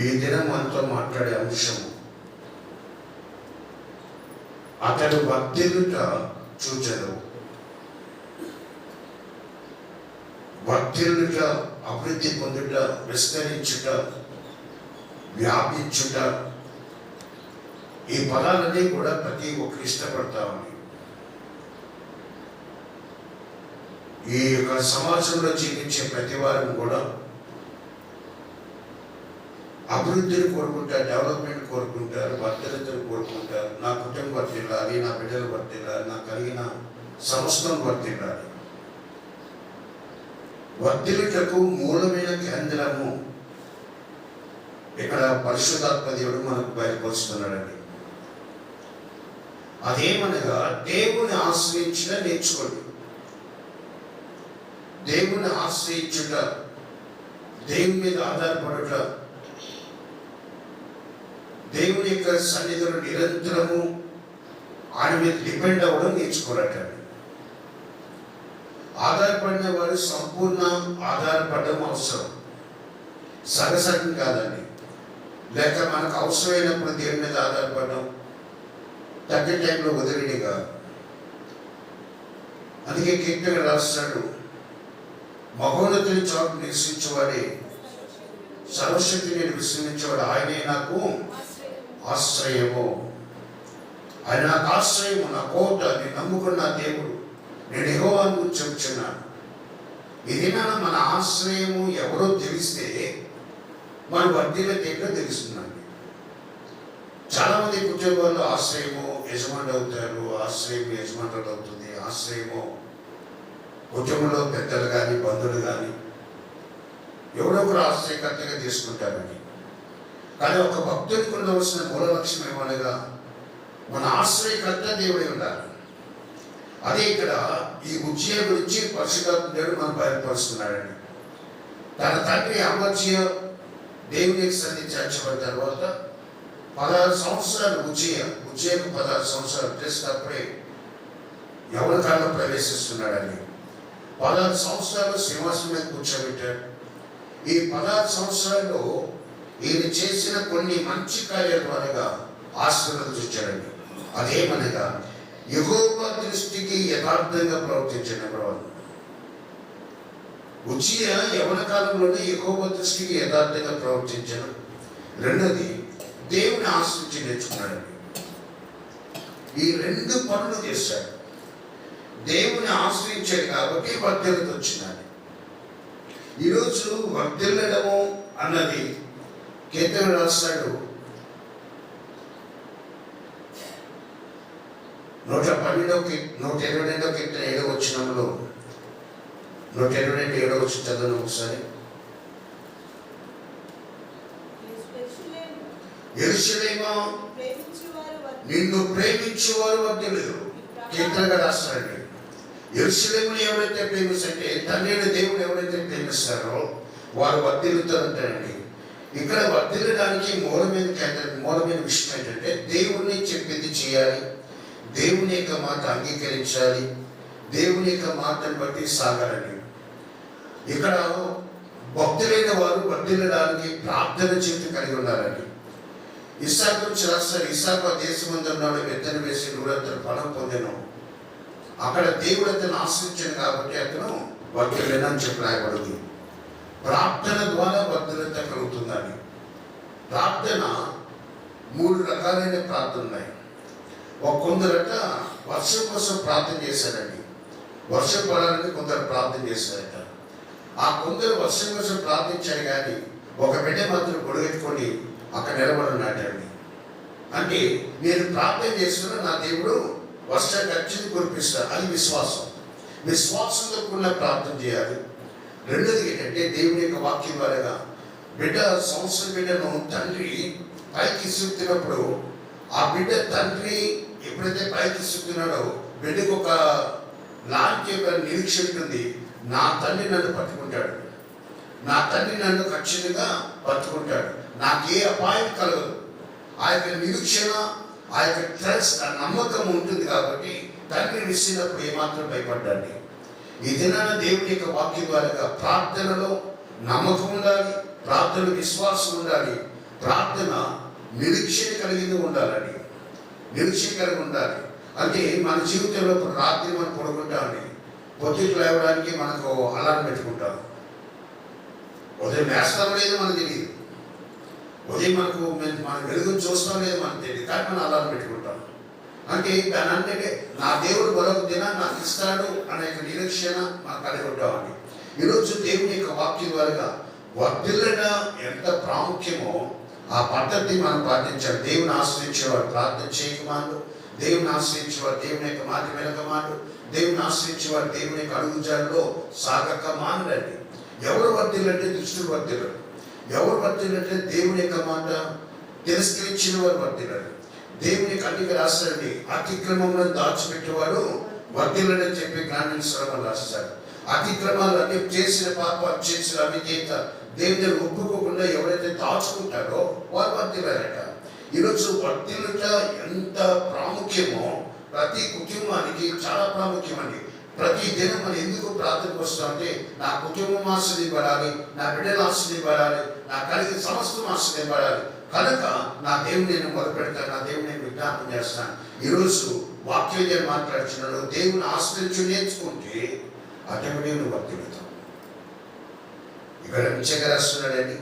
ఈ దినం మనతో మాట్లాడే అంశము? అతడు వర్ధిల్లుట చూచదు వర్ధిల్లుట అభివృద్ధి పొందుట విస్తరించుట వ్యాపించుట. ఈ పదాలన్నీ కూడా ప్రతి ఒక్కరు ఇష్టపడతామని ఈ యొక్క సమాజంలో జీవించే ప్రతి వారిని కూడా అభివృద్ధిని కోరుకుంటారు డెవలప్మెంట్ కోరుకుంటారు భర్తలిద్దరు కోరుకుంటారు. నా కుటుంబం వర్తిల్లాలి నా బిడ్డలు వర్తిల్లాలి నాకు కలిగిన సంస్థను వర్తిల్లాలి. వర్ధిల్లుటకు మూలమైన కేంద్రము ఇక్కడ పరిశుధాత్మ దేవుడు మనకు బయలుపరుస్తున్నాడండి. అదేమనగా దేవుని ఆశ్రయించిన నేర్చుకోండి. దేవుని ఆశ్రయించుట దేవుని మీద ఆధారపడుట దేవుని యొక్క సన్నిధిలో నిరంతరము ఆయన మీద డిపెండ్ అవ్వడం నేర్చుకోరట ఆధారపడిన వారు సంపూర్ణ ఆధారపడడం అవసరం. సగసగం కాదండి. లేక మనకు అవసరమైనప్పుడు దేవుని మీద ఆధారపడడం తగ్గిన టైంలో వదిలేని కాదు. అందుకే కీర్తన రాస్తాడు మహోన్నతుని చోటు నివసించేవాడే సర్వశక్తి నేను విశ్రమించేవాడు ఆయనే నాకు. ఆశ్రయము. ఆయన నాకు ఆశ్రయము నా కోట నేను నమ్ముకున్న దేవుడు. నేను యెహోవాను గురించి చెప్తున్నాను ఏదైనా మన ఆశ్రయము ఎవరో తెలిస్తే మన వడ్డీల దగ్గర తెలుస్తుందండి? చాలా మంది కుటుంబాల్లో ఆశ్రయము యజమానులు అవుతారు ఆశ్రయం యజమానులు అవుతుంది ఆశ్రయము కుటుంబంలో పెద్దలు కానీ బంధువులు కానీ ఎవరో ఒకరు ఆశ్రయకర్తగా తీసుకుంటారండి. కానీ ఒక భక్తుడికి ఉండవలసిన మూల లక్ష్యం ఏమనగా మన ఆశ్రయకర్త దేవుడే ఉండాలి. అదే ఇక్కడ ఈ ఉజ్జయ గురించి పరిశుధాత్ముడు మనం బయలుపరుస్తున్నాడండి తన తండ్రి అమర్జయ దేవునికి సన్ని చేర్చబడిన తర్వాత పదహారు సంవత్సరాలు ఉజ్జయ ఉజ్జయకు పదహారు సంవత్సరాలు జస్ట్ అప్పుడే యవన కాలంలో ప్రవేశిస్తున్నాడని పదహారు సంవత్సరాలు సింహాసనం మీద కూర్చోబెట్టాడు. ఈ పదహారు సంవత్సరాల్లో ఈయన చేసిన కొన్ని మంచి కార్యాల ద్వారాగా ఆశీర్వదించాడండి అదేమనగా యహోవ దృష్టికి యథార్థంగా ప్రవర్తించిన ప్రవృత్తి ఉచియ యవన కాలంలోనే యహోవ దృష్టికి యథార్థంగా ప్రవర్తించను. రెండోది దేవుని ఆశ్రయించి నేర్చుకున్నాడండి. ఈ రెండు పనులు చేశాడు. దేవుని ఆశ్రయించాడు కాబట్టి వర్ధలత వచ్చిందండి ఈరోజు వర్ధిల్లడము అన్నది కీర్తన రాస్తాడు. నూట పన్నెండో కీ- నూట ఇరవై రెండో కీర్తన ఏడవ వచ్చినంలో నూట ఇరవై రెండు ఏడవ వచ్చి చదవను ఒకసారి. ఎరుసలేమో నిన్ను ప్రేమించేవారు వర్ధిల్లుదు కీర్తనగా రాస్తారండి ఎరుసలేముని ఎవరైతే ప్రేమిస్తే తండ్రిని దేవుడు ఎవరైతే ప్రేమిస్తారో వారు వర్ధిల్లుతారంటారండి ఇక్కడ వర్ధిల్లడానికి మూలమైన కేంద్ర మూలమైన విషయం ఏంటంటే దేవుణ్ణి చెప్పింది చేయాలి. దేవుని యొక్క మాట అంగీకరించాలి. దేవుని యొక్క మాటను బట్టి సాగాలని ఇక్కడ భక్తులైన వారు వర్ధిల్లడానికి ప్రార్థన చేతి కలిగి ఉన్నారండి. ఇస్సాకు నుంచి రాస్తారు. ఇస్సాకు ఆ దేశమందున్నాడు విత్తనం వేసి నూరంతర ఫలం పొందాను అక్కడ దేవుడు అతను ఆశ్రయించాడు కాబట్టి అతను వర్తిల్లని చెప్పి రాయబడుతుంది ప్రార్థన ద్వారా భద్రత కలుగుతుందని ప్రార్థన మూడు రకాలైన ప్రార్థన ఉన్నాయి ఒక కొందరట వర్షం కోసం ప్రార్థన చేశారండి. వర్షం పడాలని కొందరు ప్రార్థన చేశారట. ఆ కొందరు వర్షం కోసం ప్రార్థించారు కానీ ఒక బిడ్డ మాత్రం గొడవెట్టుకొని అక్కడ నిలబడున్నాడండి అంటే నేను ప్రార్థన చేస్తున్న నా దేవుడు వర్షం ఖర్చుని కురిపిస్తాడు. అది విశ్వాసం. విశ్వాసంతో కూడా ప్రార్థన చేయాలి. రెండోది ఏంటంటే దేవుని యొక్క వాక్యం ద్వారా బిడ్డ సంవత్సరం బిడ్డను తండ్రి పైకి ఇస్తున్నప్పుడు ఆ బిడ్డ తండ్రి ఎప్పుడైతే పైకి ఇస్తున్నాడో బిడ్డకు ఒక లాంటి యొక్క నిరీక్ష ఉంది నా తండ్రి నన్ను పట్టుకుంటాడు. నా తండ్రి నన్ను ఖచ్చితంగా పట్టుకుంటాడు. నాకు ఏ అపాయం కలగదు. ఆ యొక్క నిరీక్షణ ఆ యొక్క ట్రస్ట్ ఆ నమ్మకం ఉంటుంది కాబట్టి తండ్రి విసినప్పుడు ఏమాత్రం భయపడ్డాడు ఈ దినాన దేవుని యొక్క వాక్యం ద్వారా ప్రార్థనలో నమ్మకం ఉండాలి ప్రార్థన విశ్వాసం ఉండాలి ప్రార్థన నిరీక్షణ కలిగింది ఉండాలని నిరీక్షణ కలిగి ఉండాలి. అంటే మన జీవితంలో ఇప్పుడు రాత్రి మనం పడుకుంటామని పొద్దుకు లేవడానికి మనకు అలారం పెట్టుకుంటాం. ఉదయం వేస్తాం లేదు మనకు తెలియదు. ఉదయం మనకు మేము- మన వెలుగును చూస్తాం లేదు మనకు తెలియదు. కానీ మనం అలారం పెట్టుకుంటాం. అంటే దాని అంటే నా దేవుడు మరొక దిన నాకు ఇస్తాడు అనే యొక్క నిరీక్షణ మాకు కలిగి ఉంటామండి ఈరోజు దేవుని యొక్క వాక్యం ద్వారా వర్ధిల్లట ఎంత ప్రాముఖ్యమో ఆ పద్ధతి మనం పాటించాలి. దేవుని ఆశ్రయించేవాడు ప్రార్థన చేయకమాండు దేవుని ఆశ్రయించేవాడు దేవుని యొక్క మాట వెనకమాండు దేవుని ఆశ్రయించేవాడు దేవుని యొక్క అడుగుజాల్లో సాగక మానండి ఎవరు వర్ధిల్లంటే దుష్టుడు వర్ధిల్లడు ఎవరు వర్ధిల్లంటే దేవుని యొక్క మాట తిరస్కరించిన వారు వర్ధిల్లడు దేవుని కన్నిక రాస్తాడండి అతిక్రమంలో దాచిపెట్టేవాడు వర్ధిల్లడని చెప్పి జ్ఞానం శ్రమ రాస్తాడు అతిక్రమాలు అంటే చేసిన పాపాలు చేసిన అవిధేయత దేవుని ఒప్పుకోకుండా ఎవరైతే దాచుకుంటారో వారు వర్ధిల్లారట. ఈరోజు వర్ధిల్లుట ఎంత ప్రాముఖ్యమో ప్రతి కుటుంబానికి చాలా ప్రాముఖ్యమండి. ప్రతి దినం మనం ఎందుకు ప్రార్థనకు వస్తామంటే నా కుటుంబం ఆశ్రదింపడాలి నా బిడ్డలు ఆశ్రదింపడాలి నా కలిగి సమస్తం ఆశ్రదింపడాలి కనుక నా దేవుని నేను మొదలు పెడతాను నా దేవుని నేను విజ్ఞాపం చేస్తాను. ఈరోజు వాక్యం మాట్లాడుతున్నాడు దేవుని ఆశ్రయించు నేర్చుకుంటే అటువంటి నువ్వు వర్తిల్లుతావు ఇక్కడ మిచ్చగా రాస్తున్నాడని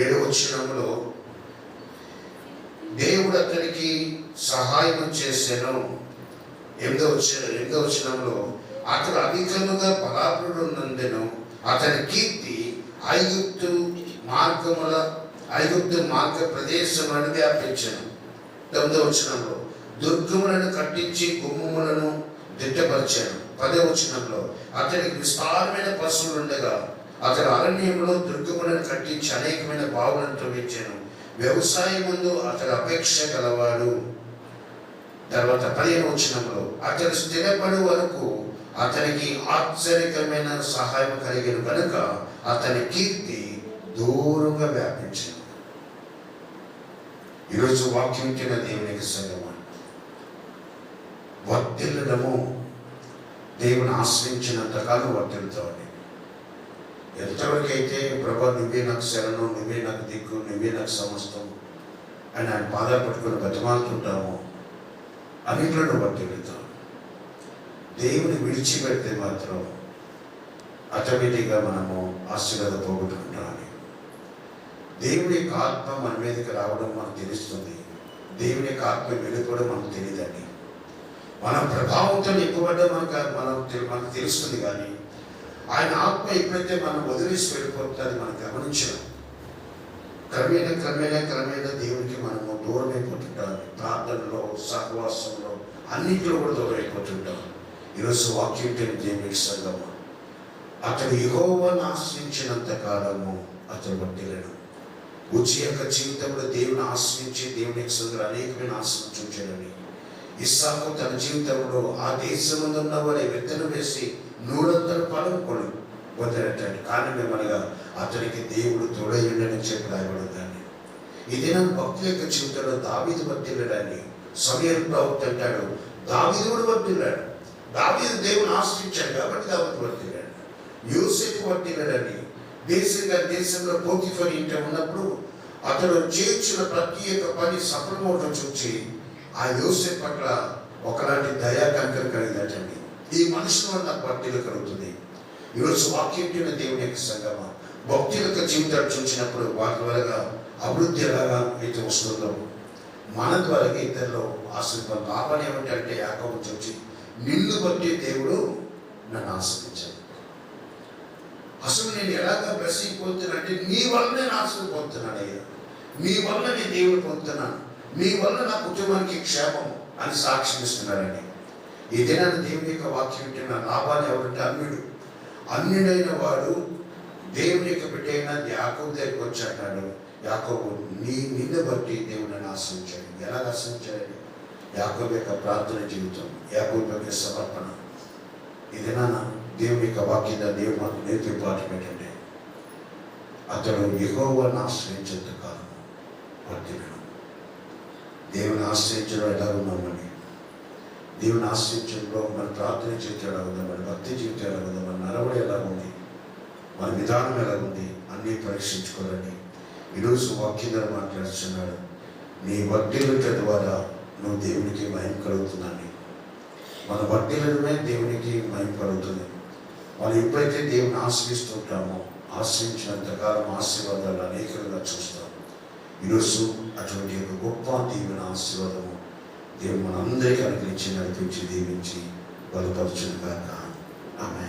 ఏడో వచ్చినంలో దేవుడు అతనికి సహాయం చేశాను ఎనిమిదో వచ్చిన ఎనిమిదో వచ్చినంలో అతడు అధికముగా బలాపుడు అతని కీర్తి ఐగుప్తు మార్గముల ఐగుప్తు మార్గ ప్రదేశములను వ్యాపించను తొమ్మిదో వచనంలో దుర్గములను కట్టించి గుమ్మములను దిట్టపరిచాను. పదే వచనంలో అతనికి విస్తారమైన పశువులు ఉండగా అతడు అరణ్యంలో దుర్గములను కట్టించి అనేకమైన బావులను తవ్వించాను. వ్యవసాయం ముందు అతడు అపేక్ష గలవాడు. తర్వాత పదిహేను వచనంలో అతడు స్థిరపడు వరకు అతనికి ఆశ్చర్యకరమైన సహాయం కలిగిన కనుక అతని కీర్తి దూరంగా వ్యాపించింది ఈరోజు వాక్యం వింటున్న దేవునికి సంగమా. వర్తిల్లడము దేవుని ఆశ్రయించినంత కాలం వర్తిల్తామని ఎంతవరకు అయితే ప్రభా నువ్వే నాకు శరణం నువ్వే నాకు దిక్కు నువ్వే నాకు సమస్తం అని ఆయన పాదాలు పట్టుకుని బతిమాలుతుంటాము అన్నింటిలో వర్తిల్లుతాం దేవుని విడిచిపెడితే మాత్రం ఆటోమేటిక్గా మనము ఆశీర్వాద పోగొట్టుకుంటాం. దేవుని యొక్క ఆత్మ మన మీదకి రావడం మనకు తెలుస్తుంది. దేవుని యొక్క ఆత్మ వెళ్ళిపోవడం మనకు తెలియదండి. మన ప్రభావంతో ఎక్కువడ్డా మనకు మనం మనకు తెలుస్తుంది కానీ ఆయన ఆత్మ ఎప్పుడైతే మనం వదిలేసి వెళ్ళిపోతుంది మనం గమనించడం క్రమేణ క్రమేణ క్రమేణ దేవునికి మనము దూరం అయిపోతుంటాం. ప్రార్థనలో సహవాసంలో అన్నింటిలో కూడా దూరం అయిపోతుంటాం. ఈరోజు వాక్యం దేవునికి సంగమ అతడు యెహోవాను ఆశ్రయించినంత కాలము అతడు వర్తిల్లడు ఉచి యొక్క జీవితంలో దేవుని ఆశ్రయించి దేవుని సందులో అనేకమైన ఆశ్రయం చూచాడని ఇస్సాకు తన జీవితంలో ఆ దేశం ఉన్న వారి విత్తనం వేసి నూరంతల పలుకొని కొడు కారణం ఏమనగా అతనికి దేవుడు తోడయ్యుండని చెప్పి రాయబడిందని ఇది నా భక్తుల యొక్క జీవితంలో దావీదు వర్తిల్లడాన్ని సమయం ప్రవక్త అంటాడు. దావీదుడు వర్తిల్లాడు దావీదు దేవుని ఆశ్రయించాడు కాబట్టి దావీదు వర్తిల్లాడు యూసెఫ్ వర్తిల్లడని దేశంగా దేశంలో పోతిఫర్ ఇంట ఉన్నప్పుడు అతడు చేర్చిన ప్రతి ఒక్క పని సఫలమవటం చూచి ఆ యోసెఫ్ పట్ల ఒకలాంటి దయా కంకర కలిగినట్టండి ఈ మనుషుల వల్ల నాకు భక్తులు కలుగుతుంది. ఈరోజు వాక్యం దేవుని యొక్క సంగమ. భక్తుల యొక్క జీవితాలు చూసినప్పుడు వాటి ద్వారా అభివృద్ధి ఎలాగా అయితే వస్తుందో మన ద్వారా ఇతరులు ఆశీర్వాదం లాభం ఏమిటంటే యాకం చూచి నిన్ను బట్టి దేవుడు నన్ను ఆశ్రయించాడు అసలు నేను ఎలాగ బ్లెస్సింగ్ పొందుతున్నానంటే నీ వల్ల నేను ఆశలు పొందుతున్నాను అయ్యా. మీ వల్ల నేను దేవుని పొందుతున్నాను. మీ వల్ల నా కుటుంబానికి క్షేమం అని సాక్ష్యం ఇస్తున్నారని ఈ దేవుని యొక్క వాక్యం వింటున్న లాభాలు ఎవరంటే అన్యుడు. అన్యుడైన వాడు దేవుని యొక్క బిడ్డ యాకోబు దగ్గరికి వచ్చి యాకోబు నీ నిన్న బట్టి దేవుడిని ఆశ్రయించాడు ఎలా ఆశ్రయించాడని యాకోబు యొక్క ప్రార్థన జీవితం యాకోబు యొక్క సమర్పణ. ఇది నాన్న దేవుని యొక్క వాక్యంగా దేవుడు మాకు నేర్పి పాటు పెట్టండి అతడు ఎగోవని ఆశ్రయించేంత కాలం వర్తిలను దేవుని ఆశ్రయించడం ఎలా ఉన్నామని దేవుని ఆశ్రయించడంలో మన ప్రార్థన జీవితం ఎలా మన భక్తి జీవితం ఎలా మన నడవడి ఎలా ఉంది? మన విధానం ఎలా ఉంది? అన్నీ పరీక్షించుకోవాలని ఈరోజు వాక్యంగా మాట్లాడుతున్నాడు. నీ వర్ధిల్లుట ద్వారా నువ్వు దేవునికి మహిమ కలుగుతున్నాను మన వర్ధిల్లడమే దేవునికి మహిమ కలుగుతుంది. మనం ఎప్పుడైతే దేవుని ఆశ్రయిస్తుంటామో ఆశ్రయించినంతకాలం ఆశీర్వాదాలు అనేకంగా చూస్తాం. ఈరోజు అటువంటి ఒక గొప్ప దేవుని ఆశీర్వాదము దేవుడు మనందరికీ అనుగ్రహించి నడిపించి దీవించి బలపరచును కాక ఆమె